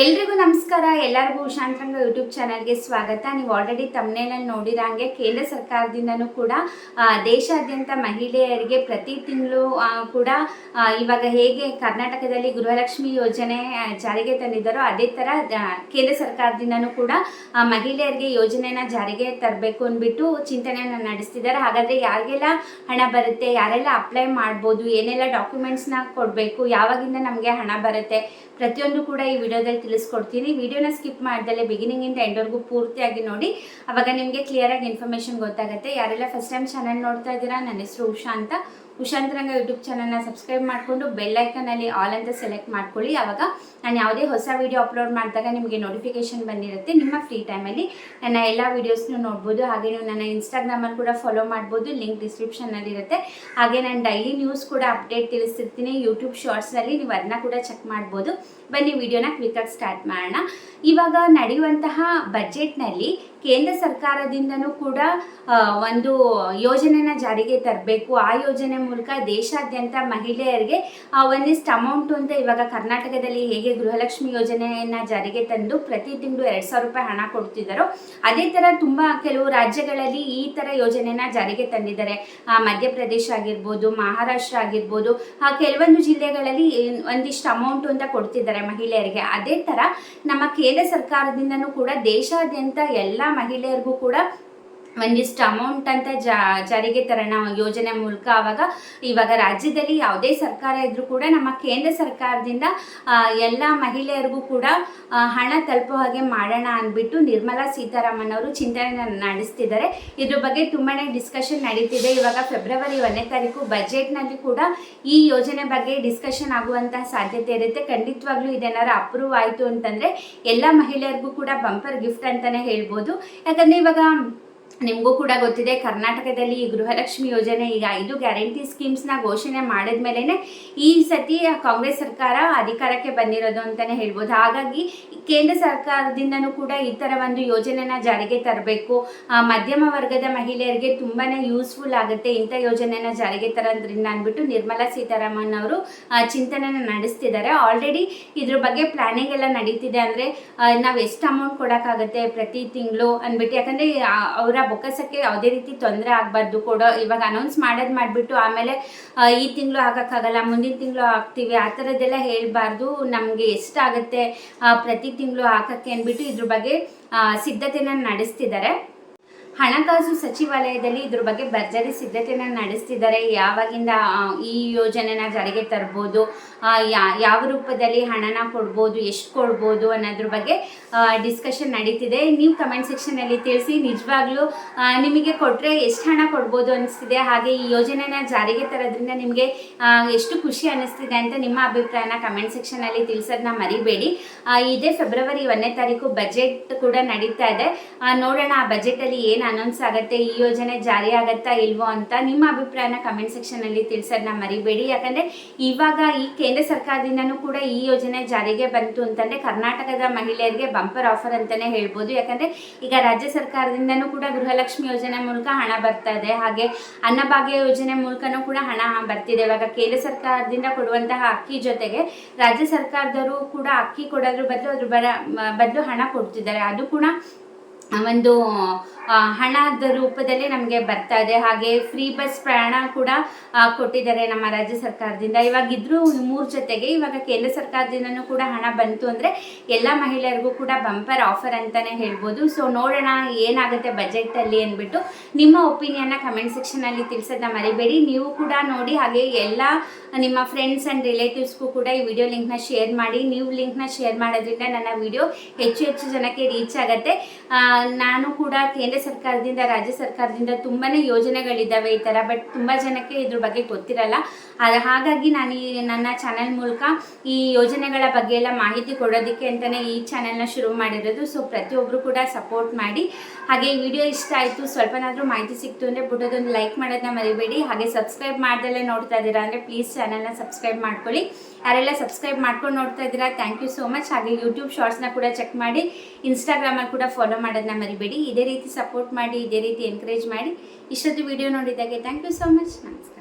ಎಲ್ರಿಗೂ ನಮಸ್ಕಾರ. ಎಲ್ಲರಿಗೂ ಶಾಂತರಂಗ ಯೂಟ್ಯೂಬ್ ಚಾನಲ್ಗೆ ಸ್ವಾಗತ. ನೀವು ಆಲ್ರೆಡಿ ತಮ್ಮನೇನಲ್ಲಿ ಹಾಗೆ ಕೇಂದ್ರ ಸರ್ಕಾರದಿಂದನೂ ಕೂಡ ದೇಶಾದ್ಯಂತ ಮಹಿಳೆಯರಿಗೆ ಪ್ರತಿ ತಿಂಗಳು ಕೂಡ ಇವಾಗ ಹೇಗೆ ಕರ್ನಾಟಕದಲ್ಲಿ ಗೃಹಲಕ್ಷ್ಮಿ ಯೋಜನೆ ಜಾರಿಗೆ ತಂದಿದ್ದಾರೋ ಅದೇ ಥರ ಕೇಂದ್ರ ಸರ್ಕಾರದಿಂದನೂ ಕೂಡ ಮಹಿಳೆಯರಿಗೆ ಯೋಜನೆನ ಜಾರಿಗೆ ತರಬೇಕು ಅಂದ್ಬಿಟ್ಟು ಚಿಂತನೆಯನ್ನು ನಡೆಸ್ತಿದ್ದಾರೆ. ಹಾಗಾದರೆ ಯಾರಿಗೆಲ್ಲ ಹಣ ಬರುತ್ತೆ, ಯಾರೆಲ್ಲ ಅಪ್ಲೈ ಮಾಡ್ಬೋದು, ಏನೆಲ್ಲ ಡಾಕ್ಯುಮೆಂಟ್ಸ್ನ ಕೊಡಬೇಕು, ಯಾವಾಗಿಂದ ನಮಗೆ ಹಣ ಬರುತ್ತೆ ಪ್ರತಿಯೊಂದು ಕೂಡ ಈ ವಿಡಿಯೋದಲ್ಲಿ ತಿಳಿಸ್ಕೊಡ್ತೀನಿ. ವಿಡಿಯೋನ ಸ್ಕಿಪ್ ಮಾಡ್ದಲೆ ಬಿಗಿನಿಂಗಿಂದ ಎಂಡ್ವರೆಗೂ ಪೂರ್ತಿಯಾಗಿ ನೋಡಿ. ಅವಾಗ ನಿಮಗೆ ಕ್ಲಿಯರಾಗಿ ಇನ್ಫಾರ್ಮೇಷನ್ ಗೊತ್ತಾಗುತ್ತೆ. ಯಾರೆಲ್ಲ ಫಸ್ಟ್ ಟೈಮ್ ಚಾನಲ್ ನೋಡ್ತಾ ಇದ್ದೀರಾ, ನನ್ನ ಹೆಸರು ಉಷಾ ಅಂತ. ಉಷಾಂತರಂಗ ಯೂಟ್ಯೂಬ್ ಚಾನಲ್ನ ಸಬ್ಸ್ಕ್ರೈಬ್ ಮಾಡಿಕೊಂಡು ಬೆಲ್ಲೈಕನಲ್ಲಿ ಆಲ್ ಅಂತ ಸೆಲೆಕ್ಟ್ ಮಾಡ್ಕೊಳ್ಳಿ. ಆವಾಗ ನಾನು ಯಾವುದೇ ಹೊಸ ವೀಡಿಯೋ ಅಪ್ಲೋಡ್ ಮಾಡಿದಾಗ ನಿಮಗೆ ನೋಟಿಫಿಕೇಶನ್ ಬಂದಿರುತ್ತೆ. ನಿಮ್ಮ ಫ್ರೀ ಟೈಮಲ್ಲಿ ನನ್ನ ಎಲ್ಲ ವೀಡಿಯೋಸ್ನು ನೋಡ್ಬೋದು. ಹಾಗೆ ನೀವು ನನ್ನ ಇನ್ಸ್ಟಾಗ್ರಾಮಲ್ಲಿ ಕೂಡ ಫಾಲೋ ಮಾಡ್ಬೋದು. ಲಿಂಕ್ ಡಿಸ್ಕ್ರಿಪ್ಷನಲ್ಲಿ ಇರುತ್ತೆ. ಹಾಗೆ ನಾನು ಡೈಲಿ ನ್ಯೂಸ್ ಕೂಡ ಅಪ್ಡೇಟ್ ತಿಳಿಸ್ತಿರ್ತೀನಿ ಯೂಟ್ಯೂಬ್ ಶಾರ್ಟ್ಸ್ನಲ್ಲಿ ನೀವು ಅದನ್ನ ಕೂಡ ಚೆಕ್ ಮಾಡ್ಬೋದು. ಬನ್ನಿ ವಿಡಿಯೋನ ಕ್ವಿಕಾಗಿ ಸ್ಟಾರ್ಟ್ ಮಾಡೋಣ. ಇವಾಗ ನಡೆಯುವಂತಹ ಬಜೆಟ್ನಲ್ಲಿ ಕೇಂದ್ರ ಸರ್ಕಾರದಿಂದನೂ ಕೂಡ ಒಂದು ಯೋಜನೆನ ಜಾರಿಗೆ ತರಬೇಕು. ಆ ಯೋಜನೆ ಮೂಲಕ ದೇಶಾದ್ಯಂತ ಮಹಿಳೆಯರಿಗೆ ಒಂದಿಷ್ಟು ಅಮೌಂಟ್ ಅಂತ ಇವಾಗ ಕರ್ನಾಟಕದಲ್ಲಿ ಹೇಗೆ ಗೃಹಲಕ್ಷ್ಮಿ ಯೋಜನೆಯನ್ನು ಜಾರಿಗೆ ತಂದು ಪ್ರತಿ ತಿಂಗಳು ಎರಡು ಸಾವಿರ ರೂಪಾಯಿ ಹಣ ಕೊಡ್ತಿದ್ದಾರೋ ಅದೇ ಥರ ತುಂಬ ಕೆಲವು ರಾಜ್ಯಗಳಲ್ಲಿ ಈ ಥರ ಯೋಜನೆನ ಜಾರಿಗೆ ತಂದಿದ್ದಾರೆ. ಮಧ್ಯಪ್ರದೇಶ ಆಗಿರ್ಬೋದು, ಮಹಾರಾಷ್ಟ್ರ ಆಗಿರ್ಬೋದು ಕೆಲವೊಂದು ಜಿಲ್ಲೆಗಳಲ್ಲಿ ಒಂದಿಷ್ಟು ಅಮೌಂಟ್ ಅಂತ ಕೊಡ್ತಿದ್ದಾರೆ ಮಹಿಳೆಯರಿಗೆ. ಅದೇ ಥರ ನಮ್ಮ ಕೇಂದ್ರ ಸರ್ಕಾರದಿಂದನೂ ಕೂಡ ದೇಶಾದ್ಯಂತ ಎಲ್ಲ ಮಹಿಳೆಯರಿಗೂ ಕೂಡ ಒಂದಿಷ್ಟು ಅಮೌಂಟ್ ಅಂತ ಜಾರಿಗೆ ತರೋಣ ಯೋಜನೆ ಮೂಲಕ ಆವಾಗ ಇವಾಗ ರಾಜ್ಯದಲ್ಲಿ ಯಾವುದೇ ಸರ್ಕಾರ ಇದ್ರೂ ಕೂಡ ನಮ್ಮ ಕೇಂದ್ರ ಸರ್ಕಾರದಿಂದ ಎಲ್ಲ ಮಹಿಳೆಯರಿಗೂ ಕೂಡ ಹಣ ತಲುಪೋ ಹಾಗೆ ಮಾಡೋಣ ಅಂದ್ಬಿಟ್ಟು ನಿರ್ಮಲಾ ಸೀತಾರಾಮನ್ ಅವರು ಚಿಂತನೆ ನಡೆಸ್ತಿದ್ದಾರೆ. ಇದ್ರ ಬಗ್ಗೆ ತುಂಬಾ ಡಿಸ್ಕಷನ್ ನಡೀತಿದೆ. ಇವಾಗ ಫೆಬ್ರವರಿ ಒಂದನೇ ತಾರೀಕು ಬಜೆಟ್ನಲ್ಲಿ ಕೂಡ ಈ ಯೋಜನೆ ಬಗ್ಗೆ ಡಿಸ್ಕಷನ್ ಆಗುವಂತಹ ಸಾಧ್ಯತೆ ಇರುತ್ತೆ. ಖಂಡಿತವಾಗ್ಲೂ ಇದೇನಾರು ಅಪ್ರೂವ್ ಆಯಿತು ಅಂತಂದರೆ ಎಲ್ಲ ಮಹಿಳೆಯರಿಗೂ ಕೂಡ ಬಂಪರ್ ಗಿಫ್ಟ್ ಅಂತಲೇ ಹೇಳ್ಬೋದು. ಯಾಕಂದರೆ ಇವಾಗ ನಿಮಗೂ ಕೂಡ ಗೊತ್ತಿದೆ, ಕರ್ನಾಟಕದಲ್ಲಿ ಈ ಗೃಹಲಕ್ಷ್ಮಿ ಯೋಜನೆ ಈಗ ಐದು ಗ್ಯಾರಂಟಿ ಸ್ಕೀಮ್ಸ್ನ ಘೋಷಣೆ ಮಾಡಿದ್ಮೇಲೆ ಈ ಸತಿ ಕಾಂಗ್ರೆಸ್ ಸರ್ಕಾರ ಅಧಿಕಾರಕ್ಕೆ ಬಂದಿರೋದು ಅಂತಲೇ ಹೇಳ್ಬೋದು. ಹಾಗಾಗಿ ಕೇಂದ್ರ ಸರ್ಕಾರದಿಂದನೂ ಕೂಡ ಈ ಥರ ಒಂದು ಯೋಜನೆನ ಜಾರಿಗೆ ತರಬೇಕು. ಮಧ್ಯಮ ವರ್ಗದ ಮಹಿಳೆಯರಿಗೆ ತುಂಬಾ ಯೂಸ್ಫುಲ್ ಆಗುತ್ತೆ ಇಂಥ ಯೋಜನೆನ ಜಾರಿಗೆ ತರೋದ್ರಿಂದ ಅಂದ್ಬಿಟ್ಟು ನಿರ್ಮಲಾ ಸೀತಾರಾಮನ್ ಅವರು ಚಿಂತನೆನ ನಡೆಸ್ತಿದ್ದಾರೆ. ಆಲ್ರೆಡಿ ಇದ್ರ ಬಗ್ಗೆ ಪ್ಲಾನಿಂಗ್ ಎಲ್ಲ ನಡೀತಿದೆ ಅಂದರೆ ನಾವು ಎಷ್ಟು ಅಮೌಂಟ್ ಕೊಡೋಕ್ಕಾಗುತ್ತೆ ಪ್ರತಿ ತಿಂಗಳು ಅಂದ್ಬಿಟ್ಟು, ಯಾಕಂದರೆ ಅವರ ಬೊಕ್ಕಸಕ್ಕೆ ಯಾವುದೇ ರೀತಿ ತೊಂದರೆ ಆಗಬಾರ್ದು ಕೊಡೋ ಇವಾಗ ಅನೌನ್ಸ್ ಮಾಡೋದು ಮಾಡಿಬಿಟ್ಟು ಆಮೇಲೆ ಈ ತಿಂಗಳು ಆಗೋಕ್ಕಾಗಲ್ಲ, ಮುಂದಿನ ತಿಂಗಳು ಹಾಕ್ತೀವಿ ಆ ಥರದ್ದೆಲ್ಲ ಹೇಳಬಾರ್ದು. ನಮಗೆ ಎಷ್ಟಾಗುತ್ತೆ ಪ್ರತಿ ತಿಂಗಳು ಹಾಕೋಕ್ಕೆ ಅಂದ್ಬಿಟ್ಟು ಇದ್ರ ಬಗ್ಗೆ ಸಿದ್ಧತೆನ ನಡೆಸ್ತಿದ್ದಾರೆ ಹಣಕಾಸು ಸಚಿವಾಲಯದಲ್ಲಿ ಇದ್ರ ಬಗ್ಗೆ ಭರ್ಜರಿ ಸಿದ್ಧತೆನ ನಡೆಸ್ತಿದ್ದಾರೆ. ಯಾವಾಗಿಂದ ಈ ಯೋಜನೆನ ಜಾರಿಗೆ ತರ್ಬೋದು ಯಾವ ರೂಪದಲ್ಲಿ ಹಣನ ಕೊಡ್ಬೋದು, ಎಷ್ಟು ಕೊಡ್ಬೋದು ಅನ್ನೋದ್ರ ಬಗ್ಗೆ ಡಿಸ್ಕಷನ್ ನಡೀತಿದೆ. ನೀವು ಕಮೆಂಟ್ ಸೆಕ್ಷನಲ್ಲಿ ತಿಳಿಸಿ, ನಿಜವಾಗ್ಲೂ ನಿಮಗೆ ಕೊಟ್ಟರೆ ಎಷ್ಟು ಹಣ ಕೊಡ್ಬೋದು ಅನಿಸ್ತಿದೆ. ಹಾಗೆ ಈ ಯೋಜನೆನ ಜಾರಿಗೆ ತರೋದ್ರಿಂದ ನಿಮಗೆ ಎಷ್ಟು ಖುಷಿ ಅನ್ನಿಸ್ತಿದೆ ಅಂತ ನಿಮ್ಮ ಅಭಿಪ್ರಾಯನ ಕಮೆಂಟ್ ಸೆಕ್ಷನಲ್ಲಿ ತಿಳಿಸೋದನ್ನ ಮರಿಬೇಡಿ. ಇದೇ ಫೆಬ್ರವರಿ ಒಂದನೇ ತಾರೀಕು ಬಜೆಟ್ ಕೂಡ ನಡೀತಾ ಇದೆ. ನೋಡೋಣ, ಆ ಬಜೆಟಲ್ಲಿ ಏನು ಅನೌನ್ಸ್ ಆಗುತ್ತೆ, ಈ ಯೋಜನೆ ಜಾರಿ ಆಗುತ್ತಾ ಇಲ್ವೋ ಅಂತ ನಿಮ್ಮ ಅಭಿಪ್ರಾಯನ ಕಮೆಂಟ್ ಸೆಕ್ಷನಲ್ಲಿ ತಿಳಿಸೋದನ್ನ ಮರಿಬೇಡಿ. ಯಾಕಂದರೆ ಇವಾಗ ಈ ಕೇಂದ್ರ ಸರ್ಕಾರದಿಂದನೂ ಕೂಡ ಈ ಯೋಜನೆ ಜಾರಿಗೆ ಬಂತು ಅಂತಂದರೆ ಕರ್ನಾಟಕದ ಮಹಿಳೆಯರಿಗೆ ಬಂಪರ್ ಆಫರ್ ಅಂತಲೇ ಹೇಳ್ಬೋದು. ಯಾಕಂದರೆ ಈಗ ರಾಜ್ಯ ಸರ್ಕಾರದಿಂದನೂ ಕೂಡ ಗೃಹಲಕ್ಷ್ಮಿ ಯೋಜನೆ ಮೂಲಕ ಹಣ ಬರ್ತಾ ಇದೆ. ಹಾಗೆ ಅನ್ನಭಾಗ್ಯ ಯೋಜನೆ ಮೂಲಕನೂ ಕೂಡ ಹಣ ಬರ್ತಿದೆ. ಇವಾಗ ಕೇಂದ್ರ ಸರ್ಕಾರದಿಂದ ಕೊಡುವಂತಹ ಅಕ್ಕಿ ಜೊತೆಗೆ ರಾಜ್ಯ ಸರ್ಕಾರದವರು ಕೂಡ ಅಕ್ಕಿ ಕೊಡೋದ್ರ ಬದಲು ಅದ್ರ ಬದಲು ಹಣ ಕೊಡ್ತಿದ್ದಾರೆ. ಅದು ಕೂಡ ಒಂದು ಹಣದ ರೂಪದಲ್ಲಿ ನಮಗೆ ಬರ್ತಾ ಇದೆ. ಹಾಗೆ ಫ್ರೀ ಬಸ್ ಪ್ರಯಾಣ ಕೂಡ ಕೊಟ್ಟಿದ್ದಾರೆ ನಮ್ಮ ರಾಜ್ಯ ಸರ್ಕಾರದಿಂದ. ಇವಾಗ ಇದ್ರೂ ಮೂರು ಜೊತೆಗೆ ಇವಾಗ ಕೇಂದ್ರ ಸರ್ಕಾರದಿಂದನೂ ಕೂಡ ಹಣ ಬಂತು ಅಂದರೆ ಎಲ್ಲ ಮಹಿಳೆಯರಿಗೂ ಕೂಡ ಬಂಪರ್ ಆಫರ್ ಅಂತಲೇ ಹೇಳ್ಬೋದು. ಸೊ ನೋಡೋಣ ಏನಾಗುತ್ತೆ ಬಜೆಟಲ್ಲಿ ಅಂದ್ಬಿಟ್ಟು ನಿಮ್ಮ ಒಪಿನಿಯನ್ನ ಕಮೆಂಟ್ ಸೆಕ್ಷನಲ್ಲಿ ತಿಳಿಸೋದನ್ನ ಮರಿಬೇಡಿ. ನೀವು ಕೂಡ ನೋಡಿ ಹಾಗೆ ಎಲ್ಲ ನಿಮ್ಮ ಫ್ರೆಂಡ್ಸ್ ಆ್ಯಂಡ್ ರಿಲೇಟಿವ್ಸ್ಗೂ ಕೂಡ ಈ ವಿಡಿಯೋ ಲಿಂಕ್ನ ಶೇರ್ ಮಾಡಿ. ನೀವು ಲಿಂಕ್ನ ಶೇರ್ ಮಾಡೋದ್ರಿಂದ ನನ್ನ ವಿಡಿಯೋ ಹೆಚ್ಚು ಹೆಚ್ಚು ಜನಕ್ಕೆ ರೀಚ್ ಆಗುತ್ತೆ. ನಾನು ಕೂಡ ಕೇಂದ್ರ ಸರ್ಕಾರದಿಂದ, ರಾಜ್ಯ ಸರ್ಕಾರದಿಂದ ತುಂಬಾ ಯೋಜನೆಗಳಿದ್ದಾವೆ ಈ ಥರ ಬಟ್ ತುಂಬ ಜನಕ್ಕೆ ಇದ್ರ ಬಗ್ಗೆ ಗೊತ್ತಿರಲ್ಲ. ಹಾಗಾಗಿ ನಾನು ಈ ನನ್ನ ಚಾನಲ್ ಮೂಲಕ ಈ ಯೋಜನೆಗಳ ಬಗ್ಗೆ ಎಲ್ಲ ಮಾಹಿತಿ ಕೊಡೋದಕ್ಕೆ ಅಂತಲೇ ಈ ಚಾನೆಲ್ನ ಶುರು ಮಾಡಿರೋದು. ಸೊ ಪ್ರತಿಯೊಬ್ಬರು ಕೂಡ ಸಪೋರ್ಟ್ ಮಾಡಿ. ಹಾಗೆ ವಿಡಿಯೋ ಇಷ್ಟ ಆಯಿತು, ಸ್ವಲ್ಪನಾದರೂ ಮಾಹಿತಿ ಸಿಕ್ತು ಅಂದರೆ ಬಿಡೋದೊಂದು ಲೈಕ್ ಮಾಡೋದನ್ನ ಮರಿಬೇಡಿ. ಹಾಗೆ ಸಬ್ಸ್ಕ್ರೈಬ್ ಮಾಡ್ದಲ್ಲೇ ನೋಡ್ತಾ ಇದ್ದೀರಾ ಅಂದರೆ ಪ್ಲೀಸ್ ಚಾನಲ್ನ ಸಬ್ಸ್ಕ್ರೈಬ್ ಮಾಡ್ಕೊಳ್ಳಿ. ಯಾರೆಲ್ಲ ಸಬ್ಸ್ಕ್ರೈಬ್ ಮಾಡ್ಕೊಂಡು ನೋಡ್ತಾ ಇದ್ದೀರಾ ಥ್ಯಾಂಕ್ ಯು ಸೋ ಮಚ್ ಹಾಗೆ ಯೂಟ್ಯೂಬ್ ಶಾರ್ಟ್ಸ್ನ ಕೂಡ ಚೆಕ್ ಮಾಡಿ ಇನ್ಸ್ಟಾಗ್ರಾಮಲ್ಲಿ ಕೂಡ ಫಾಲೋ ಮಾಡೋದನ್ನ ಮರಿಬೇಡಿ. ಇದೇ ರೀತಿ ಸಪೋರ್ಟ್ ಮಾಡಿ ಇದೇ ರೀತಿ ಎನ್ಕರೇಜ್ ಮಾಡಿ ಇಷ್ಟೊತ್ತು ವಿಡಿಯೋ ನೋಡಿದ್ದಾಗೆ ಥ್ಯಾಂಕ್ ಯು ಸೊ ಮಚ್ ನಮಸ್ಕಾರ.